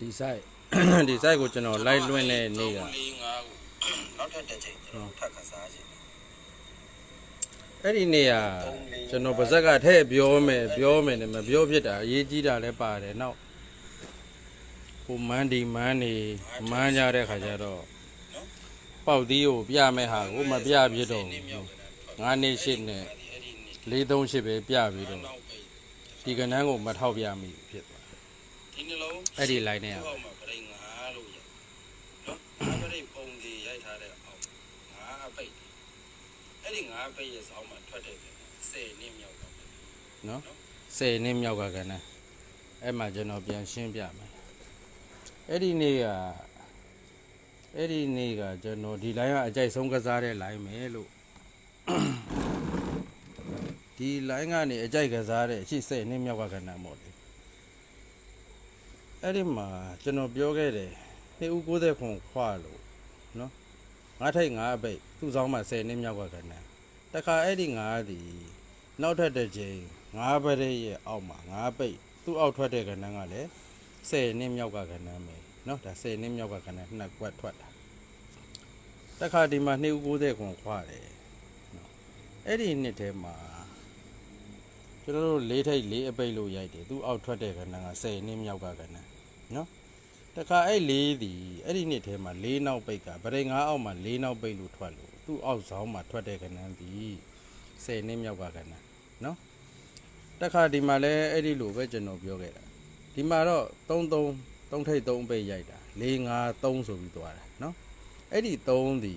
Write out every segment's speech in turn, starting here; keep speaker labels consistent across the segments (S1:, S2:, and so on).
S1: ဒီ site ဒီ site ကိုကျွန်တော် live လွှင့်တဲ့နေ့က
S2: 4 5ကိုနောက်ထပ်တစ်ချိန်ကျွန်တော်ထပ်ခစားခြင်း
S1: အဲ့ဒီနေ့ကကျွန်တော်ပါဇက်ကထည့်ပြောမယ်ပြောမယ်နဲ့မပြောဖြစ်တာအရေးကြီးတာလည်းပါတယ်နောက်ဟိုမန်းဒီမန်းနေမန်းကြတဲ့ခါကျတော့ပေါက်သီးကိုပြမယ်ဟာကိုမပြဖြစ်တော့ဘူးငါးနေ့ရှစ်နဲ့
S2: အဲ့ဒီနေ့
S1: လေးသုံးရှစ်ပဲပြပြီးတော့
S2: နောက်ပိတ်
S1: ဒီကနန်းကိုမထောက်ပြမိဖြစ်သွားတယ်
S2: ဒီနှလုံး
S1: အဲ့ဒီ line နဲ့က
S2: အောက်မှာပရိငါလို့ရနော်ပရိပုံဒီရိုက်ထားတဲ့အောက်ငါအပိတ်အဲ့ဒီငါပိတ်ရဲ့ဆောင်းမှာထွက်တဲ့ဆယ်နှစ်မြောက်တော့
S1: နော်ဆယ်နှစ်မြောက်ကကနန်းအဲ့မှာကျွန်တော်ပြန်ရှင်းပြမယ်အဲ့ဒီနေ့ကအဲ့ဒီနေ့ကကျွန်တော်ဒီ line ကအကြိုက်ဆုံးကစားတဲ့ line ပဲလို့ဒီ line ကနေအကြိုက်ကစားတဲ့အရှိစိတ်နှစ်မြောက်ကကဏ္ဍပေါ့လေ အဲ့ဒီမှာကျွန်တော်ပြောခဲ့တယ်နှစ်ဦး90ခွန်ခွာလို့နော်ငါးထိတ်ငါးအပိတ်သူ့ဆောင်မှာ10နှစ်မြောက်ကကဏ္ဍတခါအဲ့ဒီငါးဒီနောက်ထပ်တစ်ချိန်ငါးပရိရဲ့အောက်မှာငါးပိတ်သူ့အောက်ထွက်တဲ့ကဏ္ဍကလည်း10နှစ်မြောက်ကကဏ္ဍပဲနော်ဒါ10နှစ်မြောက်ကကဏ္ဍနှစ်ကွက်ထွက်တာတခါဒီမှာနှစ်ဦး90ခွန်ခွာတယ်နော်အဲ့ဒီနှစ်ထဲမှာ ကျွန်တော်တို့လေးထိတ်လေးအပိတ်လို့ရိုက်တယ်သူအောက်ထွက်တဲ့ကဏ္ဍက10နှစ်မြောက်ကကဏ္ဍနော်တခါအဲ့လေးဒီအဲ့ဒီနှစ်ထဲမှာလေးနောက်ပိတ်ကဗရိတ်ငါးအောက်မှာလေးနောက်ပိတ်လို့ထွက်လို့သူအောက်ဆောင်မှာထွက်တဲ့ကဏ္ဍဒီ10နှစ်မြောက်ကကဏ္ဍနော်တခါဒီမှာလည်းအဲ့ဒီလိုပဲကျွန်တော်ပြောခဲ့တာဒီမှာတော့3 3 3ထိတ်3ပိတ်ရိုက်တာ4 5 3ဆိုပြီးသွားတာနော်အဲ့ဒီ3ဒီ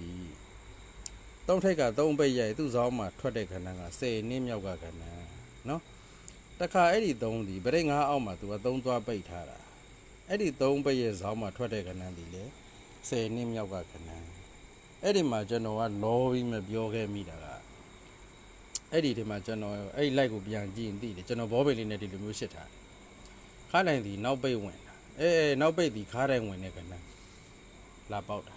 S1: 3ထိတ်က3ပိတ်ရိုက်သူ့ဆောင်မှာထွက်တဲ့ကဏ္ဍက10နှစ်မြောက်ကကဏ္ဍ နော်တခါအဲ့ဒီသုံးဒီဗရိတ်ငါးအောက်မှာသူကသုံးသွားပိတ်ထားတာအဲ့ဒီသုံးပိတ်ရဲ့ဇောင်းမှာထွက်တဲ့ကဏ္ဍဒီလေ10နှစ်မြောက်ကကဏ္ဍအဲ့ဒီမှာကျွန်တော်ကလောပြီးမပြောခဲ့မိတာကအဲ့ဒီဒီမှာကျွန်တော်အဲ့ဒီ light ကိုပြန်ကြည့်ရင်သိတယ်ကျွန်တော်ဘောပိတ်လေးနဲ့ဒီလိုမျိုးရှစ်ထားတယ်ခါတိုင်းဒီနောက်ပိတ်ဝင်တာအဲအဲနောက်ပိတ်ဒီခါတိုင်းဝင်တဲ့ကဏ္ဍလာပေါက်တာ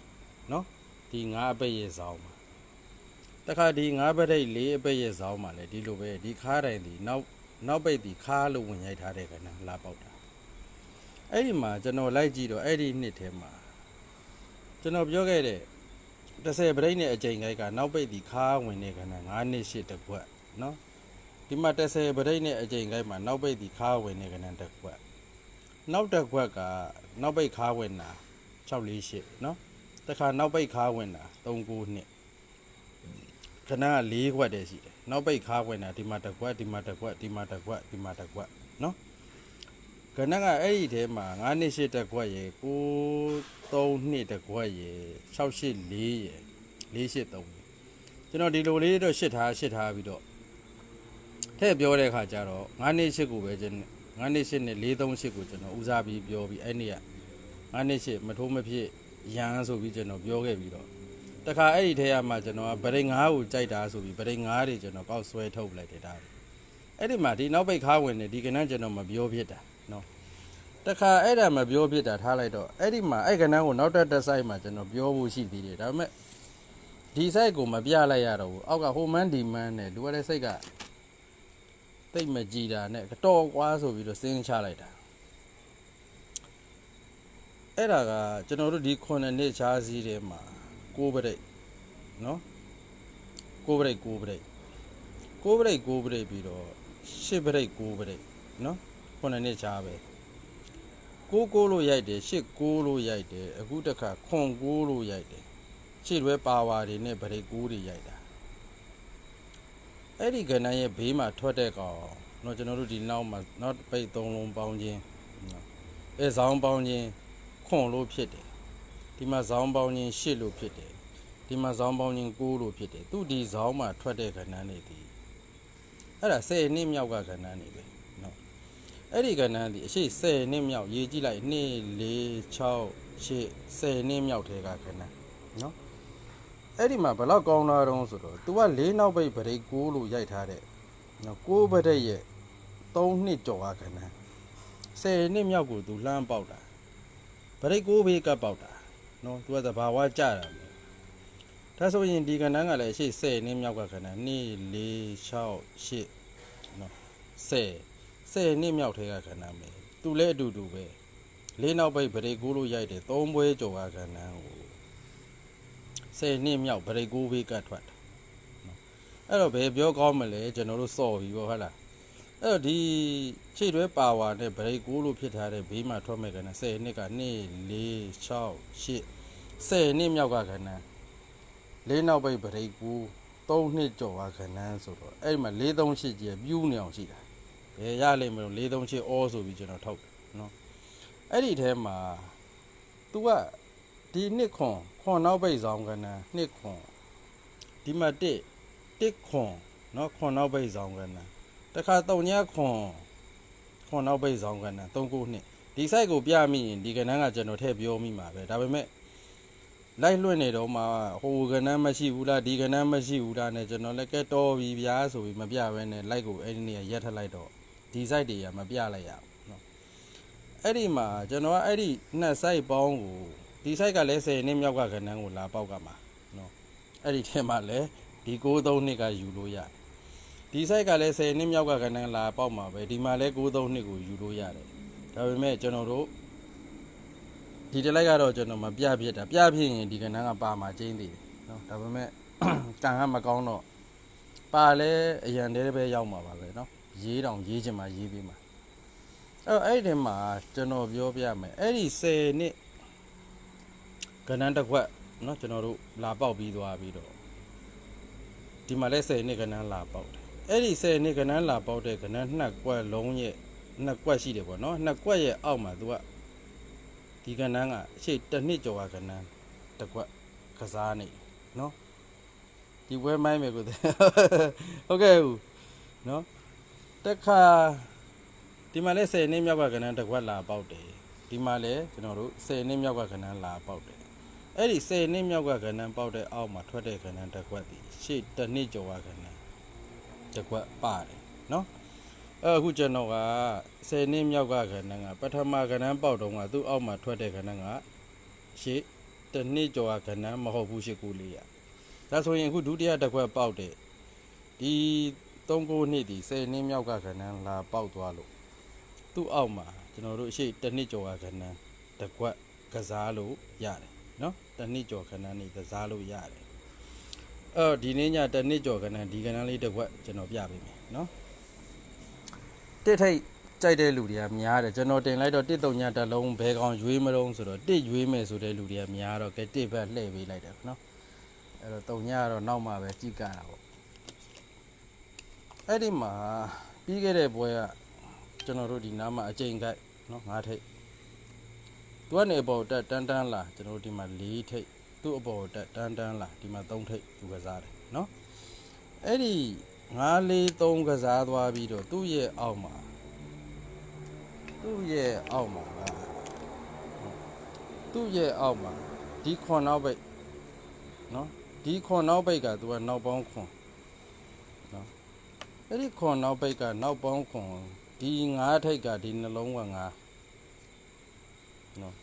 S1: နော်ဒီငါးအပိတ်ရဲ့ဇောင်းမှာ တခါဒီငါးပရိတ်လေးအပိတ်ရဲ့ဇောင်းမှာလည်းဒီလိုပဲဒီခါတိုင်းဒီနောက်နောက်ပိတ်ဒီခါလို့ဝင်ရိုက်ထားတဲ့ကဏ္ဍလာပေါက်တာအဲ့ဒီမှာကျွန်တော်လိုက်ကြည့်တော့အဲ့ဒီနှစ်ထဲမှာကျွန်တော်ပြောခဲ့တဲ့30ပရိတ်နဲ့အချိန်ခိုက်ကနောက်ပိတ်ဒီခါဝင်တဲ့ကဏ္ဍ9နှစ်ရှစ်တစ်ခွက်နော်ဒီမှာ30ပရိတ်နဲ့အချိန်ခိုက်မှာနောက်ပိတ်ဒီခါဝင်တဲ့ကဏ္ဍတစ်ခွက်နောက်တစ်ခွက်ကနောက်ပိတ်ခါဝင်တာ648နော်တခါနောက်ပိတ်ခါဝင်တာ39နှစ် ခဏက၄ခွက်တည်းရှိတယ်နောက်ပိတ်ခါခွက်တာဒီမှာတစ်ခွက်ဒီမှာတစ်ခွက်ဒီမှာတစ်ခွက်ဒီမှာတစ်ခွက်နော်ခဏကအဲ့ဒီထဲမှာ9နှစ်8တစ်ခွက်ရယ်9 3နှစ်တစ်ခွက်ရယ်6 8 4ရယ်4 8 3ကျွန်တော်ဒီလိုလေးတော့ရှစ်ထားရှစ်ထားပြီးတော့ထည့်ပြောတဲ့ခါကျတော့9နှစ်8ကိုပဲကျွန်တော်9နှစ်8နဲ့4 3 8ကိုကျွန်တော်ဦးစားပြီးပြောပြီးအဲ့နေ့က9နှစ်8မထိုးမဖြစ်ရန်ဆိုပြီးကျွန်တော်ပြောခဲ့ပြီးတော့ တခါအဲ့ဒီထဲကမှကျွန်တော်ကဗရိတ်ငါးကိုကြိုက်တာဆိုပြီးဗရိတ်ငါးတွေကျွန်တော်ပေါက်ဆွဲထုတ်ပလိုက်တယ်ဒါအဲ့ဒီမှာဒီနောက်ပိတ်ခါဝင်နေဒီကနန်းကျွန်တော်မပြောဖြစ်တာနော်တခါအဲ့ဒါမပြောဖြစ်တာထားလိုက်တော့အဲ့ဒီမှာအဲ့ကနန်းကိုနောက်တက်တက်ဆိုင်မှာကျွန်တော်ပြောဖို့ရှိသေးတယ်ဒါပေမဲ့ဒီဆိုင်ကိုမပြလိုက်ရတော့ဘူးအောက်ကဟိုမန်းဒီမန်းနဲ့လူရတဲ့စိတ်ကတိတ်မကြည်တာနဲ့တော်ကွာဆိုပြီးတော့စဉ်းချလိုက်တာအဲ့ဒါကကျွန်တော်တို့ဒီခုနှစ်နှစ်ချားစည်းထဲမှာ ကိုးပရိတ်နော်ကိုးပရိတ်ကိုးပရိတ်ကိုးပရိတ်ကိုးပရိတ်ပြီးတော့ရှစ်ပရိတ်ကိုးပရိတ်နော်ခုနှစ်နှစ်ချားပဲကိုးကိုးလို့ရိုက်တယ်ရှစ်ကိုးလို့ရိုက်တယ်အခုတစ်ခါခွန်ကိုးလို့ရိုက်တယ်ရှစ်လွဲပါဝါတွေနဲ့ပရိတ်ကိုးတွေရိုက်တာအဲ့ဒီကဏ္ဍရဲ့ဘေးမှာထွက်တဲ့ကောင်နော်ကျွန်တော်တို့ဒီနောက်မှာနောက်ပိတ်သုံးလုံးပေါင်းခြင်းနော်အဲဇောင်းပေါင်းခြင်းခွန်လို့ဖြစ်တယ် ဒီမှာဇောင်းပေါင်းချင်း၈လို့ဖြစ်တယ်ဒီမှာဇောင်းပေါင်းချင်း၉လို့ဖြစ်တယ်သူဒီဇောင်းမှာထွက်တဲ့ခဏနေသည်အဲ့ဒါ၁၀နှစ်မြောက်ကခဏနေပဲနော်အဲ့ဒီခဏဒီအရှိ၁၀နှစ်မြောက်ရေးကြည့်လိုက်2 4 6 8 10နှစ်မြောက်ထဲကခဏနော်အဲ့ဒီမှာဘလောက်ကောင်းတာတုံးဆိုတော့ तू က၄နောက်ပိတ်ဗရိတ်6လို့ရိုက်ထားတဲ့နော်6ဗရိတ်ရဲ့3နှစ်ကျော်ကခဏ10နှစ်မြောက်ကို तू လှမ်းပေါက်တာဗရိတ်6ဘေးကပေါက်တာ နော်သူကသဘာဝကြတာပဲဒါဆိုရင်ဒီကဏ္ဍကလည်းရှေ့10နည်းမြောက်ကကဏ္ဍ2 4 6 8နော်10 10နည်းမြောက်ထဲကကဏ္ဍပဲသူလည်းအတူတူပဲလေးနောက်ပိတ်ဗရိတ်ကူးလို့ရိုက်တယ်သုံးပွဲကြော်ကကဏ္ဍကိုဆယ်နှစ်မြောက်ဗရိတ်ကူးဘေးကတ်ထွက်တယ်နော်အဲ့တော့ဘယ်ပြောကောင်းမလဲကျွန်တော်တို့စော်ပြီပေါ့ဟုတ်လား အဲ့တော့ဒီချိတ်တွဲပါဝါနဲ့ဘရိတ်ကိုလို့ဖြစ်ထားတဲ့ဘေးမှာထွက်မဲ့ကဏ္ဍ10နှစ်က2 4 6 8 10နှစ်မြောက်ကကဏ္ဍ၄နောက်ပိတ်ဘရိတ်ကို3နှစ်ကျော်ပါခဏန်းဆိုတော့အဲ့မှာ438ကြီးပြူးနေအောင်ရှိတာဘယ်ရလိမ့်မလို့438 all ဆိုပြီးကျွန်တော်ထုတ်နော်အဲ့ဒီထဲမှာ तू ကဒီနှစ်ခွန်ခွန်နောက်ပိတ်ဆောင်ကဏ္ဍနှစ်ခွန်ဒီမှာတစ်တစ်ခွန်နော်ခွန်နောက်ပိတ်ဆောင်ကဏ္ဍ တခါတုံညခွန်ခွန်နောက်ပိတ်ဆောင်ကဏ္ဍ3ခုနှစ်ဒီ site ကိုပြမိရင်ဒီကဏ္ဍကကျွန်တော်ထည့်ပြောမိမှာပဲဒါပေမဲ့လိုက်လွှင့်နေတော့မှဟိုကဏ္ဍမရှိဘူးလားဒီကဏ္ဍမရှိဘူးလားနဲ့ကျွန်တော်လည်းကဲတော်ပြီဗျာဆိုပြီးမပြဘဲနဲ့ like ကိုအဲ့ဒီနေရာရက်ထက်လိုက်တော့ဒီ site တွေကမပြလိုက်ရဘူးเนาะ အဲ့ဒီမှာကျွန်တော်ကအဲ့ဒီနှစ် site ပေါင်းကိုဒီ site ကလည်း10နှစ်မြောက်ကခဏန်းကိုလာပေါက်ကမှာနော်အဲ့ဒီထဲမှာလည်းဒီ93နှစ်ကယူလို့ရတယ် ဒီ site ကလည်း10နှစ်မြောက်ကခဏန်းလာပေါက်မှာပဲဒီမှာလည်း93နှစ်ကိုယူလို့ရတယ်ဒါပေမဲ့ကျွန်တော်တို့ဒီတစ်လိုက်ကတော့ကျွန်တော်မပြဖြစ်တာပြဖြစ်ရင်ဒီကဏ္ဍကပါမှာကျင်းသေးတယ်နော်ဒါပေမဲ့ ကံကမကောင်းတော့ပါလဲအရန်တဲပဲရောက်မှာပါပဲနော်ရေးတောင်ရေးချင်မှရေးပေးမှာ အဲ့တော့အဲ့ဒီထဲမှာကျွန်တော်ပြောပြမယ်အဲ့ဒီ10နှစ်ကဏ္ဍတစ်ခွက်เนาะကျွန်တော်တို့လာပေါက်ပြီးသွားပြီးတော့ဒီမှာလဲ10နှစ်ကဏ္ဍလာပေါက်တယ် အဲ့ဒီဆယ်နှစ်ကနန်းလာပေါက်တဲ့ကနန်းနှစ်ကွက်လုံးရဲ့နှစ်ကွက်ရှိတယ်ပေါ့နော်နှစ်ကွက်ရဲ့အောက်မှာသူကဒီကနန်းကအရှိတစ်နှစ်ကျော်ကကနန်းတစ်ကွက်ကစားနေနော်ဒီပွဲမိုင်းမယ်ကိုဟုတ်ကဲ့ဘူးနော်တက်ခါဒီမှာလဲ10နှစ်မြောက်ကကနန်းတစ်ကွက်လာပေါက်တယ်ဒီမှာလဲကျွန်တော်တို့10နှစ်မြောက်ကကနန်းလာပေါက်တယ်အဲ့ဒီ10နှစ်မြောက်ကကနန်းပေါက်တဲ့အောက်မှာထွက်တဲ့ကနန်းတစ်ကွက်ဒီရှေ့တစ်နှစ်ကျော်ကကနန်း တစ်ခွက်ပါတယ်နော်အဲ့အခုကျွန်တော်က10နှစ်မြောက်ကကဏ္ဍကပထမကဏ္ဍပေါက်တော့ကသူ့အောက်မှာထွက်တဲ့ကဏ္ဍကရှေ့တစ်နှစ်ကျော်ကကဏ္ဍမဟုတ်ဘူးရှေ့ကူလေးရဒါဆိုရင်အခုဒုတိယတစ်ခွက်ပေါက်တဲ့ဒီ3ခုနှစ်ဒီ10နှစ်မြောက်ကကဏ္ဍလာပေါက်သွားလို့သူ့အောက်မှာကျွန်တော်တို့အရှိတစ်နှစ်ကျော်ကခဏန်းတစ်ခွက်ကစားလို့ရတယ်နော်တစ်နှစ်ကျော်ခဏန်းနေကစားလို့ရတယ် အော်ဒီနေ့ညတစ်နှစ်ကျော်ခဏန်းဒီခဏန်းလေးတစ်ခွက်ကျွန်တော်ပြပေးမယ်နော်တစ်ထိတ်ကြိုက်တဲ့လူတွေကများတယ်ကျွန်တော်တင်လိုက်တော့တစ်တုံညတစ်လုံးဘဲကောင်ရွေးမလုံးဆိုတော့တစ်ရွေးမယ်ဆိုတဲ့လူတွေကများတော့ကဲတစ်ဘက်လှည့်ပေးလိုက်တယ်နော်အဲ့တော့တုံညကတော့နောက်မှပဲကြည့်ကြတာပေါ့အဲ့ဒီမှာပြီးခဲ့တဲ့ပွဲကကျွန်တော်တို့ဒီနားမှာအကျိန်ခိုက်နော်ငါးထိပ်သူကနေအပေါ်တက်တန်းတန်းလာကျွန်တော်တို့ဒီမှာ၄ထိပ် သူ့အပေါ်တက်တန်းတန်းလာဒီမှာ၃ထိပ်သူကစားတယ်နော်အဲ့ဒီ၅၄၃ကစားသွားပြီးတော့သူ့ရဲ့အောက်မှာသူ့ရဲ့အောက်မှာကသူ့ရဲ့အောက်မှာဒီခွန်နောက်ပိတ်နော်ဒီခွန်နောက်ပိတ်ကသူကနောက်ပေါင်းခွန်နော်အဲ့ဒီခွန်နောက်ပိတ်ကနောက်ပေါင်းခွန်ဒီငါးထိတ်ကဒီနှလုံးကငါးနော်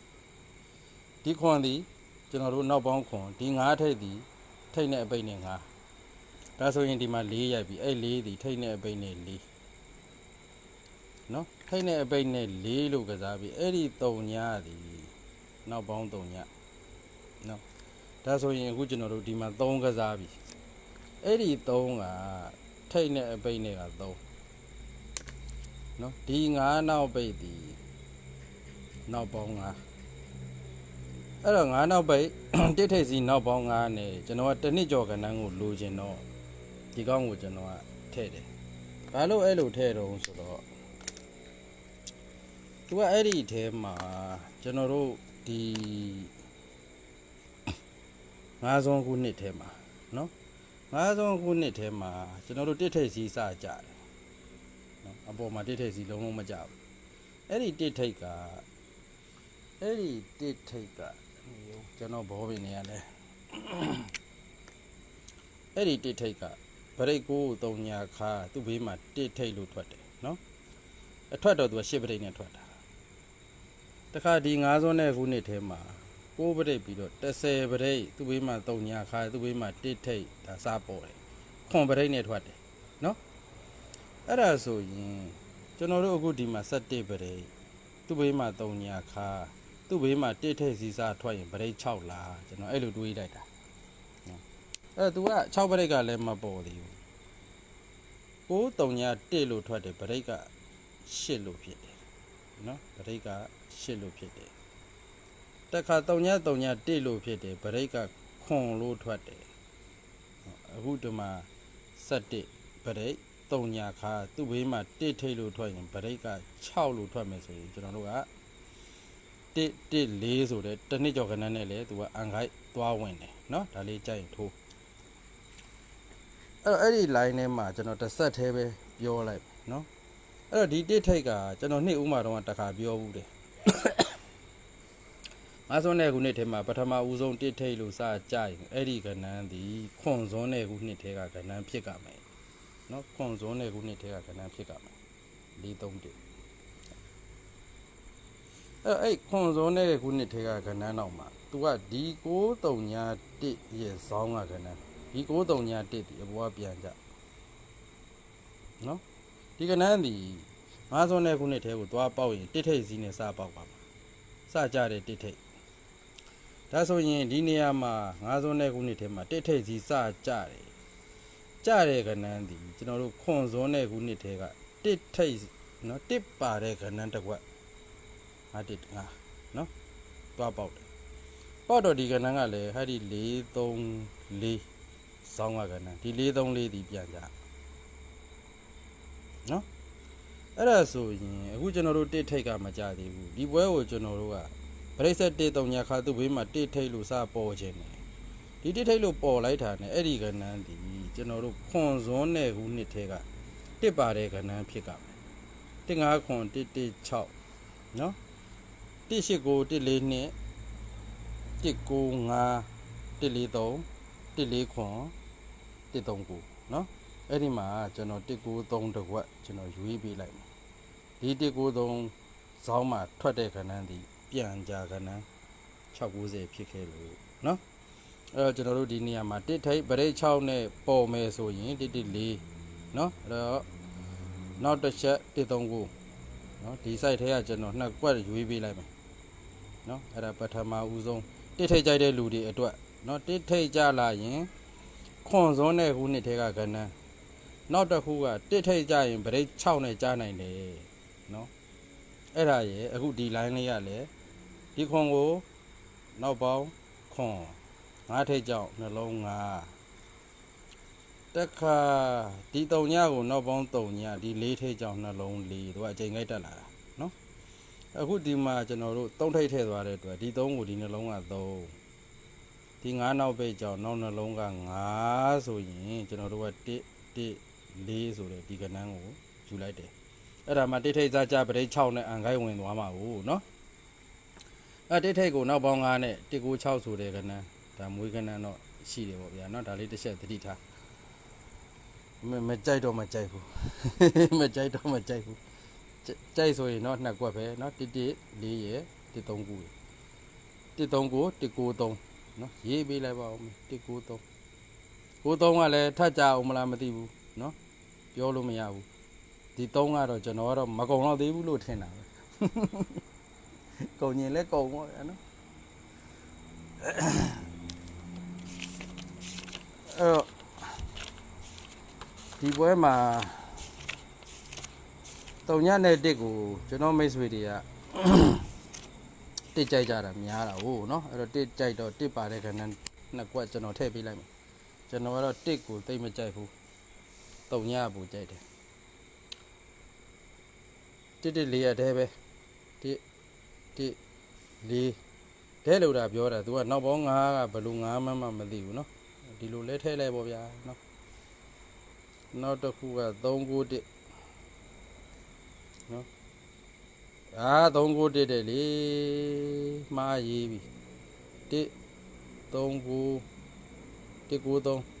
S1: ဒီခွန်ဒီ ကျွန်တော်တို့နောက်ပေါင်းခွန်ဒီငါးထိတ်ဒီထိတ်နဲ့အပိတ်နဲ့ငါးဒါဆိုရင်ဒီမှာ၄ရိုက်ပြီအဲ့၄ဒီထိတ်နဲ့အပိတ်နဲ့၄နော်ထိတ်နဲ့အပိတ်နဲ့၄လို့ကစားပြီအဲ့ဒီ၃ညဒီနောက်ပေါင်း၃ညနော်ဒါဆိုရင်အခုကျွန်တော်တို့ဒီမှာ၃ကစားပြီအဲ့ဒီ၃ကထိတ်နဲ့အပိတ်နဲ့က3နော်ဒီငါးနောက်ပိတ်ဒီနောက်ပေါင်းငါး အဲ့တော့ငါးနောက်ပိတ်တစ်ထိပ်စီနောက်ပေါင်းငါးနဲ့ကျွန်တော်ကတစ်နှစ်ကျော်ကဏ္ဍကိုလိုချင်တော့ဒီကောင်းကိုကျွန်တော်ကထည့်တယ်ဘာလို့အဲ့လိုထည့်တော့ဆိုတော့သူကအဲ့ဒီအထဲမှာကျွန်တော်တို့ဒီငါးစုံခုနှစ်ထဲမှာနော်ငါးစုံခုနှစ်ထဲမှာကျွန်တော်တို့တစ်ထိပ်စီစကြတယ်နော်အပေါ်မှာတစ်ထိပ်စီလုံးလုံးမကြဘူးအဲ့ဒီတစ်ထိပ်ကအဲ့ဒီတစ်ထိပ်က ကျွန်တော်ဘောပင်နေရလဲအဲ့ဒီတစ်ထိပ်ကဗရိတ်ကိုတုံညာခါသူ့ဘေးမှာတစ်ထိပ်လို့ထွက်တယ်နော်အထွက်တော့သူကရှစ်ပရိတ်နဲ့ထွက်တာတခါဒီ9စွန်းတဲ့ခုနှစ်ထဲမှာကိုးပရိတ်ပြီးတော့30ပရိတ်သူ့ဘေးမှာတုံညာခါသူ့ဘေးမှာတစ်ထိပ်ဒါစားပေါ်တယ်ခွန်ပရိတ်နဲ့ထွက်တယ်နော်အဲ့ဒါဆိုရင်ကျွန်တော်တို့အခုဒီမှာ17ပရိသူသူ့ဘေးမှာ3ညာခါ သူ့ဘေးမှာတစ်ထိတ်စီစားထွက်ရင်ဗရိတ်6လားကျွန်တော်အဲ့လိုတွေးလိုက်တာနော်အဲ့ तू က6ဗရိတ်ကလည်းမပေါ်သေးဘူးကို3ညာ1လို့ထွက်တယ်ဗရိတ်က8လို့ဖြစ်တယ်နော်ဗရိတ်က8လို့ဖြစ်တယ်တက်ခါ3ညာ3ညာ1လို့ဖြစ်တယ်ဗရိတ်ကခွန်လို့ထွက်တယ်အခုဒီမှာ7ဗရိတ်3ညာခါသူ့ဘေးမှာ1ထိတ်လို့ထွက်ရင်ဗရိတ်က6လို့ထွက်မယ်ဆိုရင်ကျွန်တော်တို့က တစ်တစ်လေးဆိုတဲ့တစ်နှစ်ကျော်ခဏနဲ့လေသူကအန်ခိုက်သွားဝင်တယ်เนาะဒါလေးကြိုက်ရင်ထိုးအဲ့တော့အဲ့ဒီ line ထဲမှာကျွန်တော်တစ်ဆက်သေးပဲပြောလိုက်เนาะအဲ့တော့ဒီတစ်ထိတ်ကကျွန်တော်နှစ်ဥမာတော့တစ်ခါပြောဘူးတယ်ငါးစွန်းတဲ့ခုနှစ်ထဲမှာပထမဦးဆုံးတစ်ထိတ်လို့စကြရင်အဲ့ဒီကဏ္ဍဒီခွန်စွန်းတဲ့ခုနှစ်ထဲကကဏ္ဍဖြစ်ကမယ်เนาะခွန်စွန်းတဲ့ခုနှစ်ထဲကကဏ္ဍဖြစ်ကမယ်၄၃တစ် အဲ့အဲ့ခွန်စောနဲ့ခုနှစ်ထဲကကဏ္ဍနောက်မှာ तू ကဒီ6 3ညာ1ရဲ့ဇောင်းကကဏ္ဍဒီ6 3ညာ1ဒီအပေါ်ကပြန်ကြနော်ဒီကဏ္ဍဒီငါးစောနဲ့ခုနှစ်ထဲကိုသွားပေါက်ရင်တစ်ထိတ်စီးနဲ့စပေါက်ပါမှာစကြတဲ့တစ်ထိတ်ဒါဆိုရင်ဒီနေရာမှာငါးစောနဲ့ခုနှစ်ထဲမှာတစ်ထိတ်စီးစကြတယ်ကြတဲ့ကဏ္ဍဒီကျွန်တော်တို့ခွန်စောနဲ့ခုနှစ်ထဲကတစ်ထိတ်နော်တစ်ပါတဲ့ကဏ္ဍတစ်ခွက် ငါတစ်ငါနော်သွားပေါက်တယ်ပေါက်တော့ဒီကဏ္ဍကလည်းဟာဒီ4 3 4ဇောင်းကကဏ္ဍဒီ4 3 4ဒီပြန်ကြနော်အဲ့ဒါဆိုရင်အခုကျွန်တော်တို့တစ်ထိတ်ကမကြသေးဘူးဒီပွဲကိုကျွန်တော်တို့ကပရိစ္ဆေတစ်3ညာခါသူ့ဘေးမှာတစ်ထိတ်လို့စပေါ်ခြင်းတယ်ဒီတစ်ထိတ်လို့ပေါ်လိုက်တာ ਨੇ အဲ့ဒီကဏ္ဍဒီကျွန်တော်တို့ခွန်စွန်းတဲ့ခုနှစ်ထဲကတစ်ပါတဲ့ကဏ္ဍဖြစ်ကမယ်တစ်ငါးခွန်တစ်တစ်6နော် 189 142 195 143 143ခွန်139เนาะအဲ့ဒီမှာကျွန်တော်193တကွက်ကျွန်တော်ရွေးပေးလိုက်မယ်ဒီ193ဇောင်းမှာထွက်တဲ့ခဏန်းဒီပြန်ကြခဏန်း690ဖြစ်ခဲ့လို့เนาะအဲ့တော့ကျွန်တော်တို့ဒီနေရာမှာတစ်ထိပ်ဗရိတ်6နဲ့ပေါ်မယ်ဆိုရင်114เนาะအဲ့တော့နောက်တစ်ချက်139เนาะဒီ site ထဲကကျွန်တော်နှစ်ကွက်ရွေးပေးလိုက်မယ် နော်အဲ့ဒါပထမဦးဆုံးတစ်ထိတ်ကြိုက်တဲ့လူတွေအတွက်နော်တစ်ထိတ်ကြလာရင်ခွန်စွန်းတဲ့ခုနှစ်ထဲကကဏ္ဍနောက်တစ်ခုကတစ်ထိတ်ကြရင်ဗရိတ်6နဲ့ကြားနိုင်တယ်နော်အဲ့ဒါရဲ့အခုဒီ line လေးရလေဒီခွန်ကိုနောက်ပေါင်းခွန်ငါးထိတ်ကြောင့်နှလုံးငါတက်ခါဒီ3ညကိုနောက်ပေါင်း3ညဒီ4ထိတ်ကြောင့်နှလုံး4သူကအချိန်ခိုက်တက်လာတာ အခုဒီမှာကျွန်တော်တို့သုံးထိပ်ထည့်သွားတဲ့အတွက်ဒီသုံးကိုဒီနှလုံးက3ဒီ9နောက်ပိတ်ကြောင့်နောက်နှလုံးက9ဆိုရင်ကျွန်တော်တို့က1 1 4ဆိုတဲ့ဒီကဏ္ဍကိုယူလိုက်တယ်အဲ့ဒါမှတစ်ထိပ်စားကြပရိတ်6နဲ့အန်ခိုင်းဝင်သွားမှာကိုနော်အဲ့တစ်ထိပ်ကိုနောက်ပေါင်း9နဲ့196ဆိုတဲ့ကဏ္ဍဒါမွေးကဏ္ဍတော့ရှိတယ်ပေါ့ဗျာနော်ဒါလေးတစ်ချက်သတိထားမမကြိုက်တော့မကြိုက်ဘူးမကြိုက်တော့မကြိုက်ဘူး ကြိုက်ဆိုရင်เนาะနှစ်ကွက်ပဲเนาะ1 1 4ရယ်1 3 9ရယ်1 3 9 1 9 3เนาะရေးပေးလိုက်ပါဦးမယ်1 9 3 9 3ကလည်းထပ်ကြအောင်မလားမသိဘူးเนาะပြောလို့မရဘူးဒီ3ကတော့ကျွန်တော်ကတော့မကုံတော့သေးဘူးလို့ထင်တာပဲကုံရင်လည်းကုံပေါ့ဗျာเนาะအဲ့တော့ဒီပွဲမှာ တုံညနဲ့တစ်ကိုကျွန်တော်မိတ်ဆွေတွေကတစ်ကြိုက်ကြတာများတာဟုတ်နော်အဲ့တော့တစ်ကြိုက်တော့တစ်ပါတဲ့ခဏနှစ်ကွက်ကျွန်တော်ထည့်ပေးလိုက်မယ်ကျွန်တော်ကတော့တစ်ကိုတိတ်မကြိုက်ဘူးတုံညပူကြိုက်တယ်တစ်တစ်လေးရတဲ့ပဲတစ်တစ်လေးတဲလို့တာပြောတာ तू ကနောက်ပေါင်း9ကဘယ်လို9မှမမသိဘူးနော်ဒီလိုလဲထည့်လိုက်ပေါ့ဗျာနော်နောက်တစ်ခုက 391 အာ39တက်တယ်လေမှားရေးပြီ1 39 193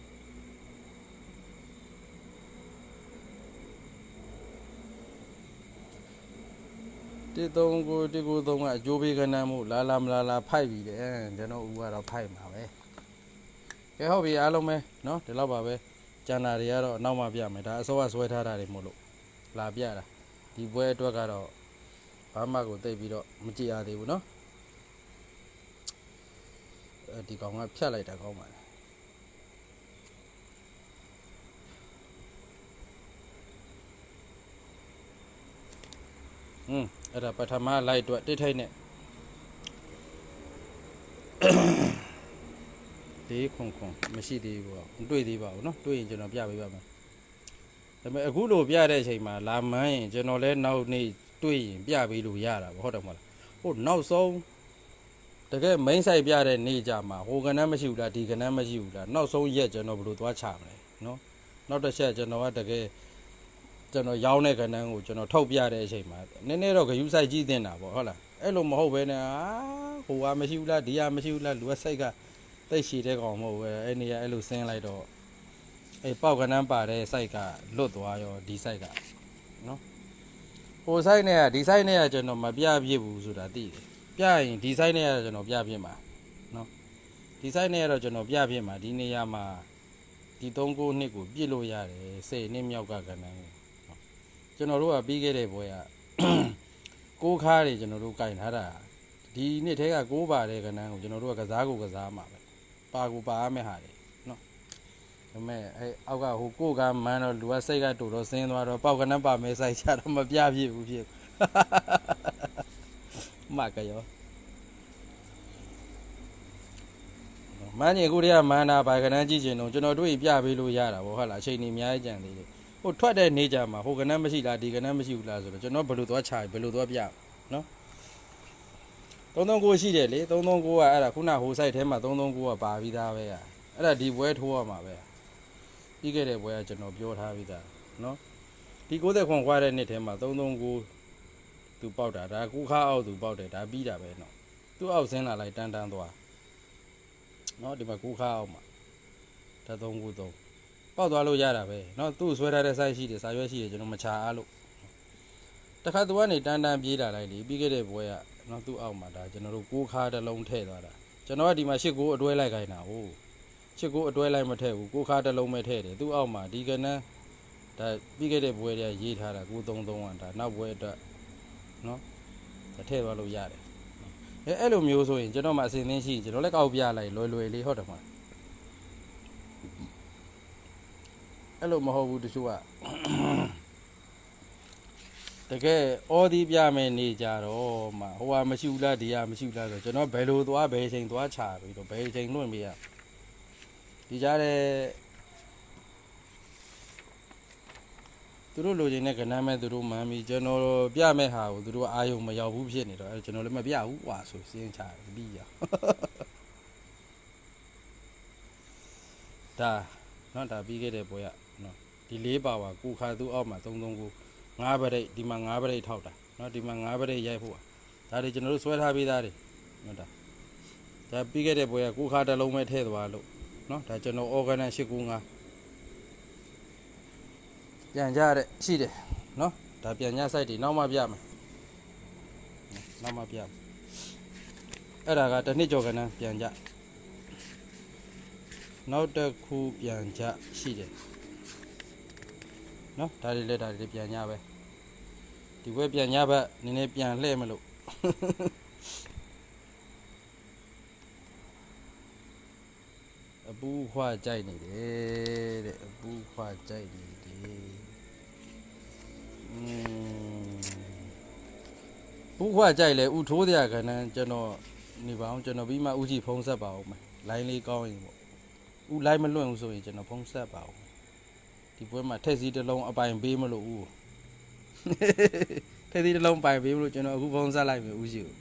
S1: 139 193ကအကျိုးပေးကဏ္ဍမှုလာလာမလာလာဖိုက်ပြီတဲ့ကျွန်တော်ဦးကတော့ဖိုက်မှာပဲကဲဟုတ်ပြီအားလုံးပဲเนาะဒီလောက်ပါပဲကျန်တာတွေကတော့နောက်မှပြမယ်ဒါအစောကဆွဲထားတာတွေမို့လို့လာပြတာ ဒီပွဲအတွက်ကတော့ ဘာမှကိုတိတ်ပြီးတော့မကြည့်ရသေးဘူးเนาะအဲဒီကောင်ကဖြတ်လိုက်တာကောင်းပါလေอืมအဲ့ဒါပထမလိုက်အတွက်တိတ်ထိတ်နဲ့ဒီခွန်ခွန်မရှိသေးဘူးပေါ့မတွေ့သေးပါဘူးเนาะတွေ့ရင်ကျွန်တော်ပြပေးပါမယ် ဒါပေမဲ့အခုလိုပြတဲ့အချိန်မှာလာမန်းရင်ကျွန်တော်လည်းနောက်နေ့တွေ့ရင်ပြပေးလို့ရတာပေါ့ဟုတ်တယ်မဟုတ်လားဟိုနောက်ဆုံးတကယ် main site ပြတဲ့နေ့ကြမှာဟိုကဏ္ဍမရှိဘူးလားဒီကဏ္ဍမရှိဘူးလားနောက်ဆုံးရက်ကျွန်တော်ဘယ်လိုသွားချမလဲနော်နောက်တစ်ချက်ကျွန်တော်ကတကယ်ကျွန်တော်ရောင်းတဲ့ကဏ္ဍကိုကျွန်တော်ထုတ်ပြတဲ့အချိန်မှာနည်းနည်းတော့ဂယူဆိုင်ကြည့်တင်တာပေါ့ဟုတ်လားအဲ့လိုမဟုတ်ဘဲနဲ့အာဟိုကမရှိဘူးလားဒီကမရှိဘူးလားလူကစိတ်ကတိတ်ရှည်တဲ့ကောင်မဟုတ်ပဲအဲ့နေရာအဲ့လိုဆင်းလိုက်တော့ အဲ့ပေါက်ကနန်းပါတဲ့ site ကလွတ်သွားရောဒီ site ကနော်ဟို site နဲ့ကဒီ site နဲ့ကကျွန်တော်မပြပြစ်ဘူးဆိုတာသိတယ်ပြရင်ဒီ site နဲ့ကကျွန်တော်ပြပြစ်မှာနော်ဒီ site နဲ့ကတော့ကျွန်တော်ပြပြစ်မှာဒီနေရာမှာဒီ3ကိုနှစ်ကိုပြစ်လို့ရတယ်စိတ်နှစ်မြောက်ကကနန်းကိုနော်ကျွန်တော်တို့ကပြီးခဲ့တဲ့ဘွဲကကိုးခါးတွေကျွန်တော်တို့ကင်ထားတာဒီနှစ်ထဲကကိုးပါတဲ့ကနန်းကိုကျွန်တော်တို့ကကစားကိုကစားမှာပဲပါကိုပါရမယ့်ဟာတွေနော် ဒါပေမဲ့အဲအောက်ကဟိုကိုကမန်းတော့လူကစိတ်ကတူတော့ဆင်းသွားတော့ပေါက်ကနန်းပါမဲဆိုင်ချတော့မပြပြဘူးဖြစ်မကရောမန်းကြီးအခုတည်းကမန်းနာဘာကနန်းကြည့်ချင်တော့ကျွန်တော်တို့ပြပေးလို့ရတာဗောဟုတ်လားအချိန်ကြီးအများကြီးကြံသေးတယ်ဟိုထွက်တဲ့နေကြမှာဟိုကနန်းမရှိလားဒီကနန်းမရှိဘူးလားဆိုတော့ကျွန်တော်ဘယ်လိုသွားချဘယ်လိုသွားပြနော်339ရှိတယ်လေ339ကအဲ့ဒါခုနဟို site ထဲမှာ339ကပါပြီးသားပဲအဲ့ဒါဒီဘွဲထိုးရမှာပဲ ပြီးခဲ့တဲ့ဘွဲကကျွန်တော်ပြောထားပြီးသားနော်ဒီ69ခွာတဲ့နှစ်ထဲမှာ339သူပေါက်တာဒါကိုခါအောက်သူပေါက်တယ်ဒါပြီးတာပဲနော်သူ့အောက်ဆင်းလာလိုက်တန်းတန်းသွားနော်ဒီမှာကိုခါအောက်မှာဒါ393ပေါက်သွားလို့ရတာပဲနော်သူ့ဆွဲထားတဲ့ size ရှိတယ်စာရွက်ရှိတယ်ကျွန်တော်မချအားလို့တခါသူကနေတန်းတန်းပြေးလာလိုက်လေပြီးခဲ့တဲ့ဘွဲကနော်သူ့အောက်မှာဒါကျွန်တော်တို့ကိုခါတစ်လုံးထည့်သွားတာကျွန်တော်ကဒီမှာ၈ကိုအတွဲလိုက်ခိုင်းတာဟုတ် ချစ်ကိုအတွဲလိုက်မထည့်ဘူးကိုခါတစ်လုံးပဲထည့်တယ်သူ့အောက်မှာဒီကနန်းဒါပြီးခဲ့တဲ့ဘွဲတည်းရေးထားတာကို33ကဒါနောက်ဘွဲအတွက်နော်ထည့်သွားလို့ရတယ်အဲအဲ့လိုမျိုးဆိုရင်ကျွန်တော်မှအစင်းသိရှိကျွန်တော်လည်းကောက်ပြလိုက်လွယ်လွယ်လေးဟုတ်တယ်မလားအဲ့လိုမဟုတ်ဘူးတချို့ကတကယ်အော်ဒီပြမယ်နေကြတော့မှဟိုကမရှိဘူးလားဒီကမရှိဘူးလားဆိုကျွန်တော်ဘယ်လိုသွားဘယ်ချိန်သွားချပြီးတော့ဘယ်ချိန်လွင့်ပြရလဲ ရေးကြတဲ့သူတို့လိုချင်တဲ့ကဏ္ဍမဲ့သူတို့မှန်ပြီကျွန်တော်ပြမဲ့ဟာကိုသူတို့အာယုံမရောက်ဘူးဖြစ်နေတော့အဲကျွန်တော်လည်းမပြဘူးဟွာဆိုစဉ်းချပြီးရဒါနော်ဒါပြီးခဲ့တဲ့ပွဲကနော်ဒီ၄ပါဝါကိုခါသူအောက်မှာ၃၃ကို၅ပရိတ်ဒီမှာ၅ပရိတ်ထောက်တာနော်ဒီမှာ၅ပရိတ်ရိုက်ဖို့ဒါတွေကျွန်တော်တို့ဆွဲထားပြီးသားတွေနော်ဒါဒါပြီးခဲ့တဲ့ပွဲကကိုခါတစ်လုံးပဲထည့်သွားလို့ နော်ဒါကျွန်တော် organic 895ပြန်ကြရတဲ့ရှိတယ်နော်ဒါပြန်ကြ site တွေနောက်မှပြမယ်နောက်မှပြမယ်အဲ့ဒါကတစ်နှစ်ကျော်ကနန်းပြန်ကြနောက်တစ်ခုပြန်ကြရှိတယ်နော်ဒါတွေလည်းဒါတွေပြန်ကြပဲဒီဘက်ပြန်ကြဘက်နည်းနည်းပြန်လှည့်မလို့ အပူခွာကြိုက်နေတယ်တဲ့အပူခွာကြိုက်နေတယ်อืมပူခွာကြိုက်လဲဥထိုးတဲ့ခဏန်းကျွန်တော်နေပါအောင်ကျွန်တော်ပြီးမှဥကြည့်ဖုံးဆက်ပါအောင်မယ်လိုင်းလေးကောင်းရင်ပေါ့ဥလိုင်းမလွင့်ဘူးဆိုရင်ကျွန်တော်ဖုံးဆက်ပါအောင်ဒီပွဲမှာထက်စီတစ်လုံးအပိုင်ပေးမလို့ဦးထက်စီတစ်လုံးပိုင်ပေးမလို့ကျွန်တော်အခုဖုန်းဆက်လိုက်မယ်ဦးရှိကို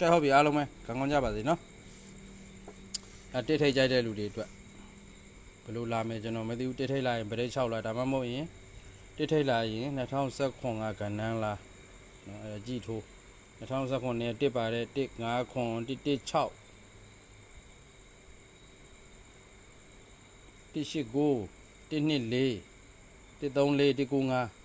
S1: ကဲဟုတ်ပြီအားလုံးပဲကောင်းကောင်းကြပါစေနော်အဲတစ်ထိတ်ကြိုက်တဲ့လူတွေအတွက်ဘယ်လိုလာမယ်ကျွန်တော်မသိဘူးတစ်ထိတ်လာရင်ဗရိတ်6လာဒါမှမဟုတ်ရင်တစ်ထိတ်လာရင်2019ကကဏ္ဍလားနော်အဲကြည့်ထိုး2019နဲ့တစ်ပါတဲ့1 5ခွန်1 1